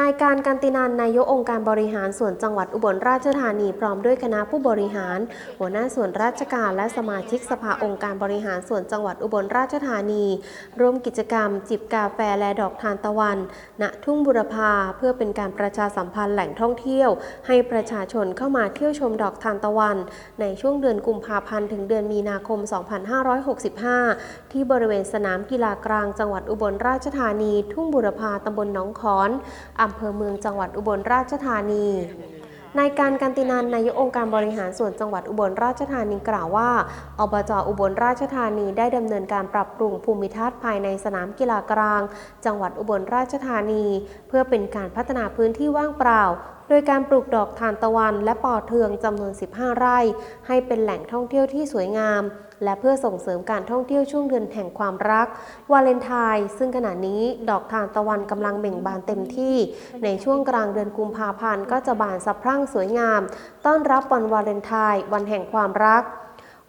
นายการกันตินันนายกองค์การบริหารส่วนจังหวัดอุบลราชธานีพร้อมด้วยคณะผู้บริหาร หัวหน้าส่วนราชการและสมาชิกสภาองค์การบริหารส่วนจังหวัดอุบลราชธานี ร่วมกิจกรรม จิบกาแฟและดอกทานตะวัน ณทุ่งบุรพาเพื่อเป็นการประชาสัมพันธ์แหล่งท่องเที่ยว ให้ประชาชนเข้ามาเที่ยวชมดอกทานตะวัน ในช่วงเดือนกุมภาพันธ์ถึงเดือนมีนาคม 2565 ที่บริเวณสนามกีฬากลางจังหวัดอุบลราชธานี ทุ่งบุรพาตำบลหนองขอนอำำเภอเมืองจังหวัดอุบลราชธานีนายการกันตินันนายกองค์การบริหารส่วนจังหวัดอุบลราชธานีกล่าวว่าอบจอุบลราชธานีได้ดำเนินการปรับปรุงภูมิทัศน์ภายในสนามกีฬากลาง จังหวัดอุบลราชธานี เพื่อเป็นการพัฒนาพื้นที่ว่างเปล่า โดยการปลูกดอกทานตะวันและปอเทืองจำนวน 15 ไร่ ให้เป็นแหล่งท่องเที่ยวที่สวยงาม และเพื่อส่งเสริมการท่องเที่ยวช่วงเดือนแห่งความรัก วาเลนไทน์ซึ่งขณะนี้ดอกทานตะวันกำลังเบ่งบานเต็มที่ ในช่วงกลางเดือนกุมภาพันธ์ก็จะบานสะพรั่งสวยงาม ต้อนรับวันวาเลนไทน์วันแห่งความรัก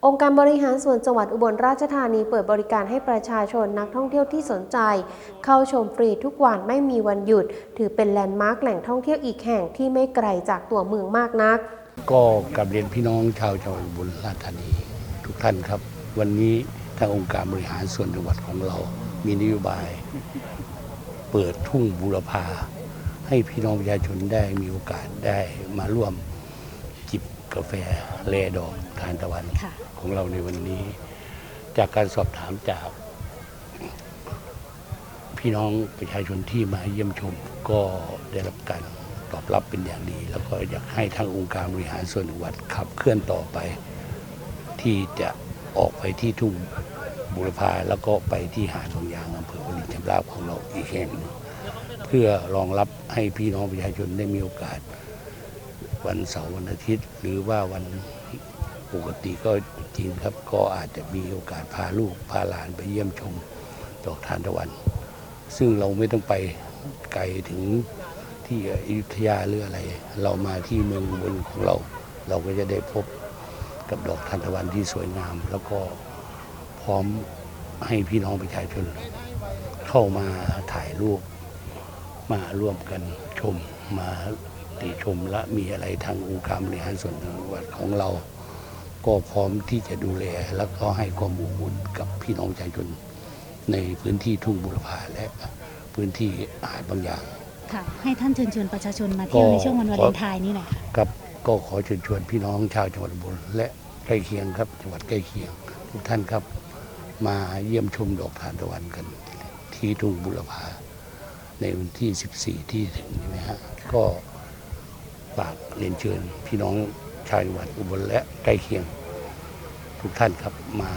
องค์การบริหารส่วนจังหวัดอุบลราชธานีเปิดบริการให้ประชาชนนักท่องเที่ยวที่สนใจ เข้าชมฟรีทุกวันไม่มีวันหยุด ถือเป็นแลนด์มาร์คแหล่งท่องเที่ยวอีกแห่งที่ไม่ไกลจากตัวเมืองมากนัก ก็กับเรียนพี่น้องชาวจังหวัดอุบุรีราชธานี ทุกท่านครับ วันนี้ทางองค์การบริหารส่วนจังหวัดของเรา มีนโยบาย เปิดทุ่งบูรพาให้พี่น้องประชาชนได้มีโอกาสได้มาร่วม กาแฟแลดอกทานตะวันค่ะ ของเราในวันนี้ จากการสอบถามจาก พี่น้องประชาชนที่มาเยี่ยมชมก็ได้รับการตอบรับเป็นอย่างดี แล้วก็อยากให้ทางองค์การบริหารส่วนจังหวัดขับเคลื่อนต่อไป ที่จะออกไปที่ทุ่งบุรพาแล้วก็ไปที่หาดทองยางอำเภอวลินชำราบของเราอีกแห่งหนึ่งเพื่อรองรับให้พี่น้องประชาชนได้มีโอกาส วันเสาร์วันอาทิตย์ หรือว่าวันปกติก็จริงครับ ก็อาจจะมีโอกาสพาลูกพาหลานไปเยี่ยมชมดอกทานตะวัน ซึ่งเราไม่ต้องไปไกลถึงที่อยุธยาหรืออะไร เรามาที่เมืองบนของเรา เราก็จะได้พบกับดอกทานตะวันที่สวยงาม แล้วก็พร้อมให้พี่น้องประชาชนเข้ามาถ่ายรูปมาร่วมกันชมมา ติชมและมีอะไรทางองค์การบริหารส่วนจังหวัดของเรา ก็พร้อมที่จะดูแลแล้วก็ให้ความอบอุ่นกับพี่น้องประชาชนในพื้นที่ทุ่งบุรพาและพื้นที่หาดบางอย่างค่ะให้ท่านเชิญชวนประชาชนมาเที่ยวก็ในช่วงวันวาเลนไทน์นี้หน่อยค่ะครับก็ขอเชิญชวนพี่น้องชาวจังหวัดอุบลและใกล้เคียงครับจังหวัดใกล้เคียง ทุกท่านครับมาเยี่ยมชมดอกทานตะวันกัน ที่ทุ่งบุรพาในวันที่ 14 ที่ถึงนี้นะฮะก็ ฝากเรียนเชิญ พี่น้องชาวจังหวัดอุบลและใกล้เคียง ทุกท่านครับมา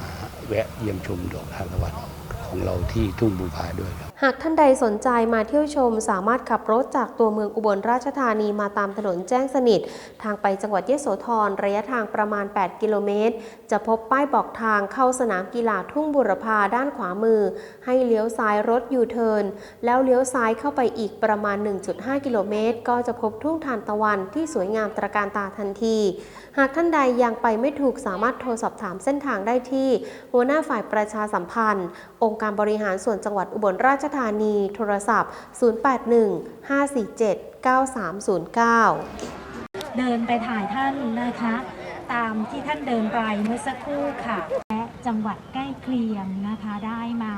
แวะเยี่ยมชมดอกทานตะวันของเราที่ทุ่งบูพาด้วยครับ หากท่านใดสนใจมาเที่ยวชม สามารถขับรถจากตัวเมืองอุบลราชธานีมาตามถนนแจ้งสนิท ทางไปจังหวัดยโสธรระยะทางประมาณ 8 กิโลเมตร จะพบป้ายบอกทางเข้าสนามกีฬาทุ่งบุรพาด้านขวามือ ให้เลี้ยวซ้ายรถยูเทิร์นแล้วเลี้ยวซ้ายเข้าไปอีกประมาณ 1.5 กิโลเมตร ก็จะพบทุ่งทานตะวันที่สวยงามตระการตาทันที หากท่านใดยังไปไม่ถูกสามารถโทรสอบถามเส้นทางได้ที่ หัวหน้าฝ่ายประชาสัมพันธ์ องค์การบริหารส่วนจังหวัดอุบลราชธานี โทรศัพท์ 081 547 9309 เดินไปถ่ายท่านนะคะ ตามที่ท่านเดินไปเมื่อสักครู่ค่ะ และจังหวัดใกล้เคียงนะคะได้มา